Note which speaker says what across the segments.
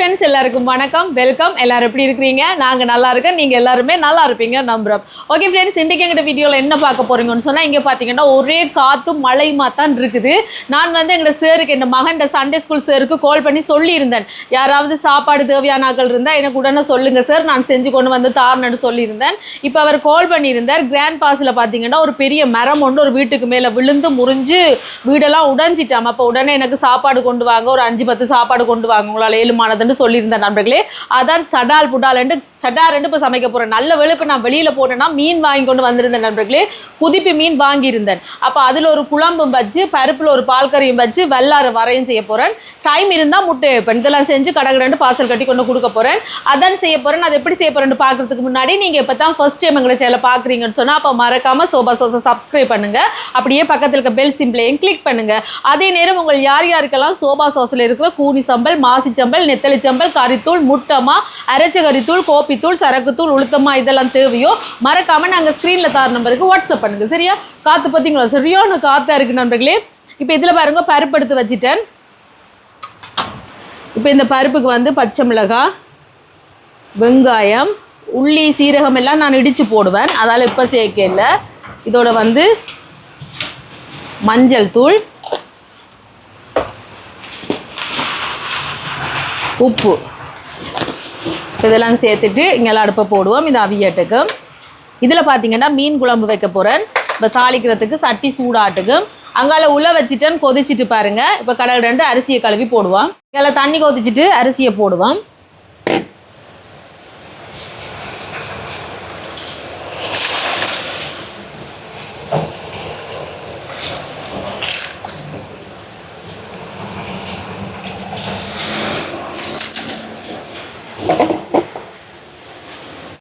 Speaker 1: Friends எல்லாருக்கும் வணக்கம். Welcome எல்லாரும் எப்படி இருக்கிறீங்க? நாங்கள் நல்லா இருக்கோம். நீங்கள் எல்லாருமே நல்லா இருப்பீங்க. நம்புகிறோம் ஓகே ஃப்ரெண்ட்ஸ் இன்றைக்கி எங்கிட்ட வீடியோவில் என்ன பார்க்க போறீங்கன்னு சொன்னால் இங்கே பார்த்தீங்கன்னா ஒரே காற்றும் மழையுமா தான் இருக்குது. நான் வந்து எங்களோட சேருக்கு என் மகன் சண்டே ஸ்கூல் சேருக்கு கால் பண்ணி சொல்லியிருந்தேன். யாராவது சாப்பாடு தேவையானாக்கள் இருந்தால் எனக்கு உடனே சொல்லுங்கள் சார் நான் செஞ்சு கொண்டு வந்து தாரணுன்னு சொல்லியிருந்தேன். இப்போ அவர் கால் பண்ணியிருந்தார். கிராண்ட் பாஸில் பார்த்தீங்கன்னா ஒரு பெரிய மரம் ஒன்று ஒரு வீட்டுக்கு மேலே விழுந்து முறிஞ்சு வீடெல்லாம் உடைஞ்சிட்டாம். அப்போ உடனே எனக்கு சாப்பாடு கொண்டு வாங்க. ஒரு அஞ்சு பத்து சாப்பாடு கொண்டு வாங்க. உங்களால் ஏழுமானதுன்னு சொல்லியிருந்தேன் நண்பர்களே. அதான் தடால் புடாலண்டு ரெண்டு இப்போ சமைக்க போகிறேன் நல்ல வெளுப்பு நான் வெளியில் போட்டேன்னா மீன் வாங்கி கொண்டு வந்திருந்தேன் நண்பர்களே. குதிப்பி மீன் வாங்கியிருந்தேன். அப்போ அதில் ஒரு குழம்பும் வச்சு பருப்பில் ஒரு பால் கறியும் வச்சு வெள்ளாறு வரையும் செய்ய போகிறேன் டைம் இருந்தால் முட்டை வைப்பேன். இதெல்லாம் செஞ்சு கடகடண்டு பார்சல் கட்டி கொண்டு கொடுக்க போகிறேன் அதான் செய்ய போகிறேன் அது எப்படி செய்ய போகிறேன்னு பார்க்குறதுக்கு முன்னாடி நீங்கள் இப்போ தான் ஃபர்ஸ்ட் டைம் எங்களை சேனலை பார்க்குறீங்கன்னு சொன்னால் அப்போ மறக்காமல் சோபா சோசா சப்ஸ்கிரைப் பண்ணுங்கள் அப்படியே பக்கத்தில் இருக்க பெல் சிம்பிளையும் கிளிக் பண்ணுங்கள் அதே நேரம் உங்கள் யார் யாருக்கெல்லாம் சோபா சோசில் இருக்கிற கூனி சம்பல் மாசி சம்பல் நெத்தலி சம்பல் கறித்தூள் முட்டமா அரைச்ச கறித்தூள் கோப்பித்தூள் சரக்குத்தூள் உளுத்தமா இதெல்லாம் தேவையோ மறக்காமல் நாங்கள் ஸ்க்ரீனில் தார நம்பருக்கு வாட்ஸ்அப் பண்ணுங்க சரியா? காற்று பார்த்தீங்களா சரியான காற்றா இருக்கு நண்பர்களே. இப்போ இதில் பாருங்க பருப்பு எடுத்து வச்சுட்டேன். இப்போ இந்த பருப்புக்கு வந்து பச்சை மிளகாய் வெங்காயம் உள்ளி சீரகம் எல்லாம் நான் இடித்து போடுவேன். அதால் இப்போ சேர்க்க இல்லை. இதோட வந்து மஞ்சள் தூள் உப்பு. இதெல்லாம் சேர்த்துட்டு இங்கெல்லாம் அடுப்பை போடுவோம். இது அவியட்டுக்கு இதில் பார்த்தீங்கன்னா மீன் குழம்பு வைக்க போகிறேன் இப்போ தாளிக்கிறதுக்கு சட்டி சூடாட்டுக்கும் அங்கால உள்ள வச்சுட்டேன்னு கொதிச்சிட்டு பாருங்கள் இப்போ கடல் ரெண்டு அரிசியை கழுவி போடுவோம். இதில் தண்ணி கொதிச்சிட்டு அரிசியை போடுவோம்.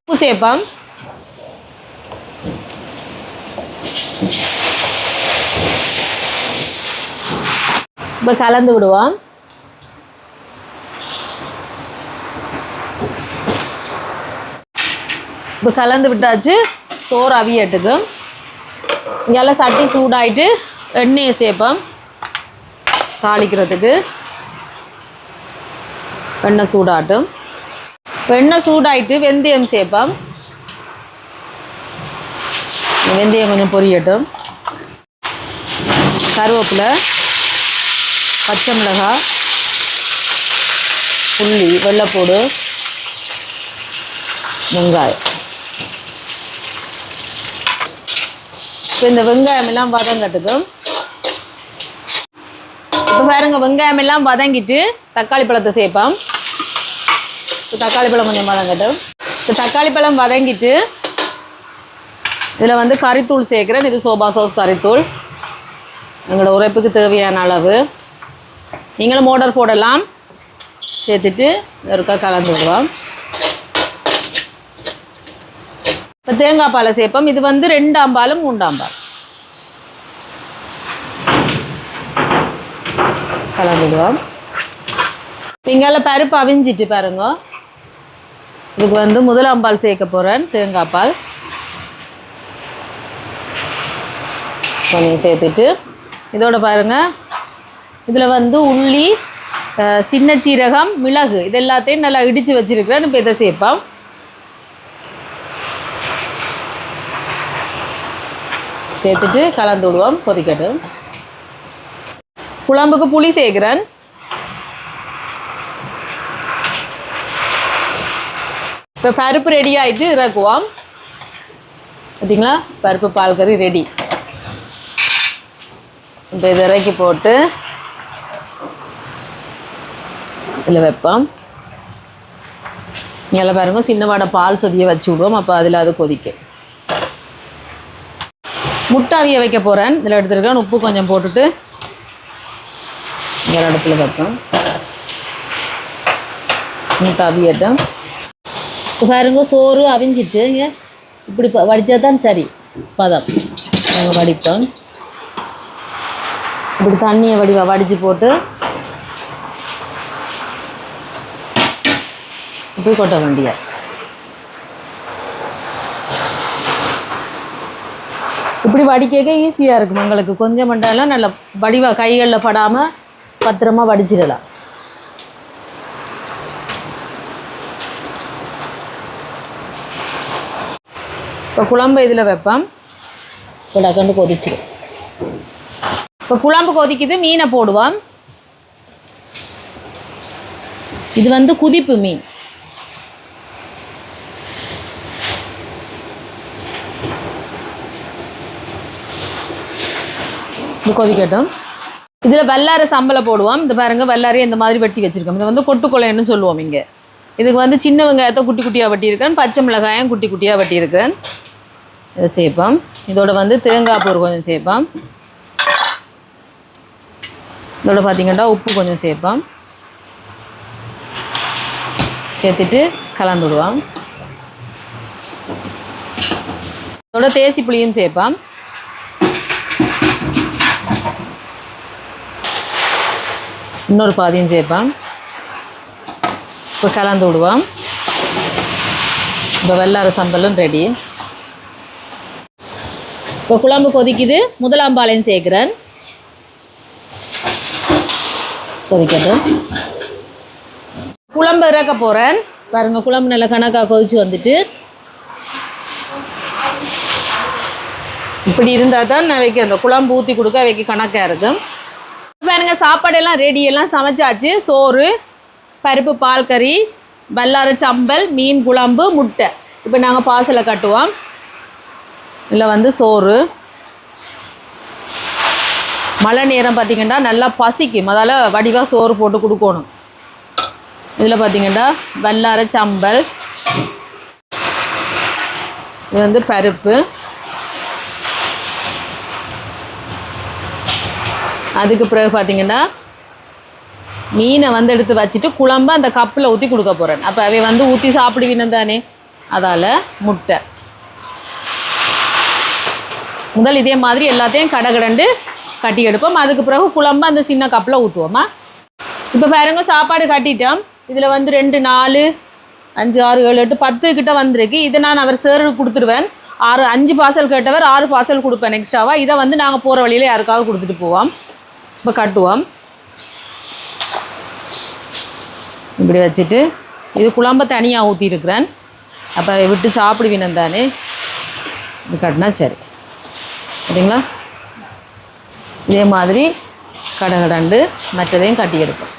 Speaker 1: உப்பு சேர்ப்போம் இப்போ கலந்து விடுவோம். இப்போ கலந்து விட்டாச்சு சோறு அவியட்டுக்கும் இங்கெல்லாம் சட்டி சூடாயிட்டு எண்ணெயை சேர்ப்போம். தாளிக்கிறதுக்கு. எண்ணெய் சூடாட்டும் எண்ணெய் சூடாயிட்டு வெந்தயம் சேர்ப்போம். வெந்தயம் கொஞ்சம் பொரியட்டும். கருவேப்பிலை பச்சை மிளகாய் புள்ளி வெள்ளைப்பூடு வெங்காயம். இப்போ இந்த வெங்காயம் எல்லாம் வதங்கட்டுக்கும் இப்போ பாருங்க வெங்காயம் எல்லாம் வதங்கிட்டு தக்காளி பழத்தை சேர்ப்போம். தக்காளி பழம் கொஞ்சம் வதங்கட்டும் இப்போ தக்காளி பழம் வதங்கிட்டு இதில் வந்து கறித்தூள் சேர்க்குறேன். இது சோபா சோஸ் கறித்தூள். எங்களோட உரைப்புக்கு தேவையான அளவு. நீங்களும் மோட்டர் போடலாம். சேர்த்துட்டு ஒருக்கா கலந்து விடுவோம். இப்போ தேங்காய் பாலை சேர்ப்போம். இது வந்து ரெண்டாம் பாலும் மூன்றாம் பால். கலந்து இங்கால பருப்பு அவிஞ்சிட்டு பாருங்க. இதுக்கு வந்து முதலாம் பால் சேர்க்க போகிறேன் தேங்காய் பால். கொஞ்சம் சேர்த்துட்டு இதோட பாருங்க. இதில் வந்து உள்ளி சின்ன சீரகம் மிளகு இது எல்லாத்தையும் நல்லா இடித்து வச்சுருக்கிறேன் இப்போ இதை சேர்ப்போம். சேர்த்துட்டு கலந்து விடுவோம் கொதிக்கட்டும் குழம்புக்கு புளி சேர்க்குறேன். இப்போ பருப்பு ரெடி ஆகிட்டு இறக்குவோம். பார்த்தீங்களா பருப்பு பால் கறி ரெடி இப்போ இது இறக்கி போட்டு இதில் வைப்போம். இங்கே பாருங்க சின்னமான பால் சொதிய வச்சு விடுவோம். அப்போ அதில் அது கொதிக்கும். முட்டை அவிய வைக்க போகிறேன் இதில் எடுத்துருக்கேன். உப்பு கொஞ்சம் போட்டுட்டு இங்கே அடுப்பில் வைப்போம். முட்டை அவியட்டும் இப்போ பாருங்க சோறு அவிஞ்சிட்டு இங்கே இப்படி ப- தான் சரி. பதம். நாங்கள் வடிப்போம். இப்படி தண்ணியை வடிவா வடித்து போட்டு இப்படி கொட்ட வேண்டிய இப்படி வடிக்க ஈஸியாக இருக்கும் எங்களுக்கு. கொஞ்சம் மண்டாலாம் நல்ல வடிவா கைகளில் படாமல் பத்திரமா வடிச்சிடலாம். இப்போ குழம்பு இதில் வைப்பேன் இப்போ டக்குன்னு கொதிச்சிடும் இப்போ குழம்பு கொதிக்குது மீனை போடுவான் இது வந்து குதிப்பு மீன். இது கொதிக்கட்டும். இதில் வெள்ளாரை சம்பளை போடுவோம். இந்த பாருங்க வெள்ளாரையை இந்த மாதிரி வெட்டி வச்சிருக்கோம். இது வந்து கொட்டுக்கொலைன்னு சொல்லுவோம் இங்கே. இதுக்கு வந்து சின்ன வெங்காயத்தை குட்டி குட்டியாக வெட்டியிருக்கேன். பச்சை மிளகாயம் குட்டி குட்டியாக வெட்டியிருக்கேன். இதை சேர்ப்போம். இதோட வந்து தேங்காய் பூர் கொஞ்சம் சேர்ப்போம். இதோட பார்த்திங்கன்னா உப்பு கொஞ்சம் சேர்ப்போம். சேர்த்துட்டு கலந்து விடுவோம். இதோட தேசி புளியும் சேர்ப்போம். இன்னொரு பாதியும் சேர்ப்போம். இப்போ கலந்து விடுவோம். இப்போ வெள்ளார சம்பலும் ரெடி இப்போ குழம்பு கொதிக்குது. முதலாம் பாலையும் சேர்க்குறேன். கொதிக்கட்டும். குழம்பு இறக்க போகிறேன் பாருங்க குழம்பு நல்லா கணக்காக கொதிச்சு வந்துட்டு. இப்படி இருந்தால் தான் நான் வைக்க அந்த குழம்பு ஊற்றி கொடுக்க வைக்க கணக்காக இருக்கும். பாருங்க சாப்பாடெல்லாம் ரெடியெல்லாம் சமைச்சாச்சு. சோறு பருப்பு பால் கறி வல்லார சம்பல் மீன் குழம்பு முட்டை. இப்போ நாங்கள் பாசலை கட்டுவோம். இதில் வந்து சோறு. மழை நேரம் பார்த்திங்கன்னா நல்லா பசிக்கும். அதால் வடிவாக சோறு போட்டு கொடுக்கணும். இதில் பார்த்திங்கன்னா வெள்ளார சம்பல். இது வந்து பருப்பு. அதுக்கு பிறகு பார்த்தீங்கன்னா மீனை வந்து எடுத்து வச்சுட்டு குழம்பை அந்த கப்பில் ஊற்றி கொடுக்க போகிறேன் அப்போ அவை வந்து ஊற்றி சாப்பிடுவீனு தானே. அதால் முட்டை. முதல் இதே மாதிரி எல்லாத்தையும் கடகடண்டு கட்டி எடுப்போம். அதுக்கு பிறகு குழம்பு அந்த சின்ன கப்பில் ஊற்றுவோமா இப்போ பாருங்க சாப்பாடு கட்டிட்டோம். இதில் வந்து ரெண்டு நாலு அஞ்சு ஆறு ஏழு எட்டு பத்து கிட்ட வந்திருக்கு. இதை நான் அவர் சேருக்கு கொடுத்துருவேன். ஆறு அஞ்சு பார்சல் கேட்டவர் ஆறு பார்சல் கொடுப்பேன் எக்ஸ்ட்ராவாக இதை வந்து நாங்கள் போகிற வழியில் யாருக்காவது கொடுத்துட்டு போவோம். இப்போ கட்டுவோம். இப்படி வச்சுட்டு இது குழம்ப தனியாக ஊற்றிருக்கிறேன் அப்போ விட்டு சாப்பிடுவீனம் தானே. இது கட்டினா சரி. சரிங்களா? இதே மாதிரி கடகடண்டு மற்றதையும் கட்டி எடுப்போம்.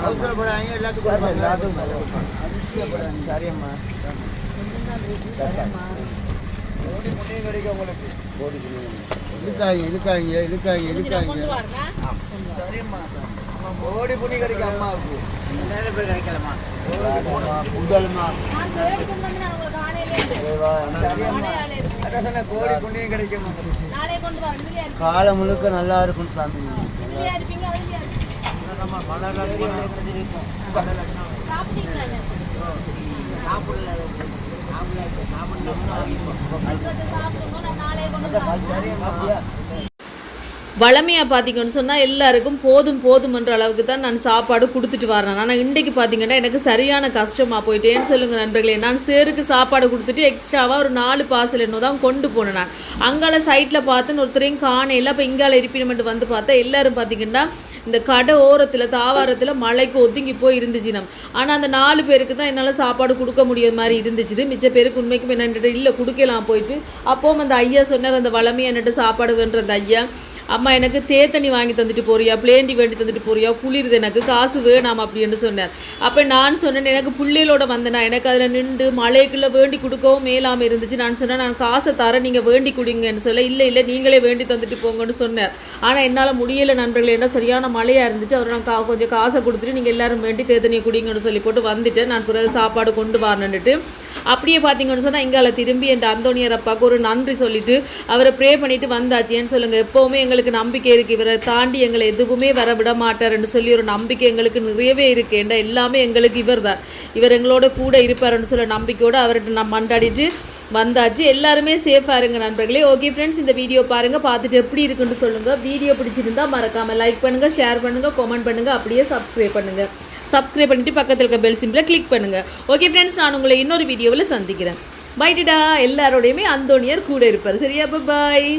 Speaker 2: அவசரப்படாதீங்க இழுக்காங்க இழுக்காங்க இழுக்காங்க இழுக்காங்க. ஓடி புனி கிடைக்க அம்மாவுக்கு. முதல்மா. கோடி புண்ணியம் கிடைக்கும். காலம் முழுக்க நல்லா இருக்கும் சாமி.
Speaker 1: வளமையாக பார்த்தீங்கன்னு சொன்னால் எல்லாருக்கும் போதும் போதும் என்ற அளவுக்கு தான் நான் சாப்பாடு கொடுத்துட்டு வரேன். ஆனால் இன்றைக்கு பார்த்தீங்கன்னா எனக்கு சரியான கஷ்டமாக போயிட்டேன்னு சொல்லுங்கள் நண்பர்களே நான் சேருக்கு சாப்பாடு கொடுத்துட்டு எக்ஸ்ட்ராவாக ஒரு நாலு பார்சல் என்ன தான் கொண்டு போனேன் நான். அங்கால சைட்டில் பார்த்துன்னு ஒருத்தரையும் காணையில் இப்போ இங்கால இருப்பினமெண்ட் வந்து பார்த்தா எல்லாரும் பார்த்தீங்கன்னா இந்த கடை ஓரத்தில் தாவாரத்தில் மழைக்கு ஒதுங்கி போய் இருந்துச்சு நம்ம ஆனால் அந்த நாலு பேருக்கு தான் என்னால் சாப்பாடு கொடுக்க முடியாத மாதிரி இருந்துச்சு மிச்ச பேருக்கு உண்மைக்கும் என்னன்ட்டு இல்லை கொடுக்கலாம் போயிட்டு. அப்போவும் அந்த ஐயா சொன்னார் அந்த வளமையை என்னட்டு சாப்பாடு வேண்ட அந்த ஐயா. அம்மா எனக்கு தேத்தண்ணி வாங்கி தந்துட்டு போறியா? பிளேண்டி வேண்டி தந்துட்டு போறியா? குளிருது எனக்கு. காசு வேணாம் அப்படின்னு சொன்னார். அப்போ நான் சொன்னேன் எனக்கு பிள்ளைகளோட வந்தேனா? எனக்கு அதில் நின்று மழைக்குள்ளே வேண்டி கொடுக்கவும் மேலாமல் இருந்துச்சு. நான் சொன்னேன் நான் காசை தரேன் நீங்கள் வேண்டி கொடுங்கன்னு சொல்ல இல்லை இல்லை நீங்களே வேண்டி தந்துட்டு போங்கன்னு சொன்னார். ஆனால் என்னால் முடியலை நண்பர்களே என்ன சரியான மழையாக இருந்துச்சு. அவர் நான் கா கொஞ்சம் காசை கொடுத்துட்டு நீங்கள் எல்லாரும் வேண்டி தேத்தண்ணியை குடிங்கன்னு சொல்லி போட்டு வந்துட்டேன். நான் பிறகு சாப்பாடு கொண்டு வரணுன்னுட்டு அப்படியே பார்த்தீங்கன்னு சொன்னால் எங்களை திரும்பி என் அந்தோனியர் அப்பாவுக்கு ஒரு நன்றி சொல்லிட்டு அவரை ப்ரே பண்ணிட்டு வந்தாச்சு. ஏன்னு சொல்லுங்கள் எப்போவுமே எங்களுக்கு நம்பிக்கை இருக்குது இவரை தாண்டி எங்களை எதுவுமே வர விட மாட்டாருன்னு சொல்லி ஒரு நம்பிக்கை எங்களுக்கு நிறையவே இருக்கு. ஏன்டா எல்லாமே எங்களுக்கு இவர் தான் இவர் எங்களோட கூட இருப்பாருன்னு சொல்ல நம்பிக்கையோடு அவர்கிட்ட நான் மண்டாடிட்டு வந்தாச்சு. எல்லாருமே சேஃபாக இருங்க நண்பர்களே. ஓகே ஃப்ரெண்ட்ஸ் இந்த வீடியோ பாருங்கள் பார்த்துட்டு எப்படி இருக்குன்னு சொல்லுங்கள் வீடியோ பிடிச்சிருந்தா மறக்காமல் லைக் பண்ணுங்கள் ஷேர் பண்ணுங்கள் கமெண்ட் பண்ணுங்கள் அப்படியே சப்ஸ்கிரைப் பண்ணுங்கள் சப்ஸ்கிரைப் பண்ணிட்டு பக்கத்தில் இருக்க பெல் சிம்பிளை கிளிக் பண்ணுங்கள் ஓகே ஃப்ரெண்ட்ஸ் நான் உங்களை இன்னொரு வீடியோவில் சந்திக்கிறேன். பைட்டுடா எல்லாரோடையுமே அந்தோனியர் கூட இருப்பார். சரியா? பாய்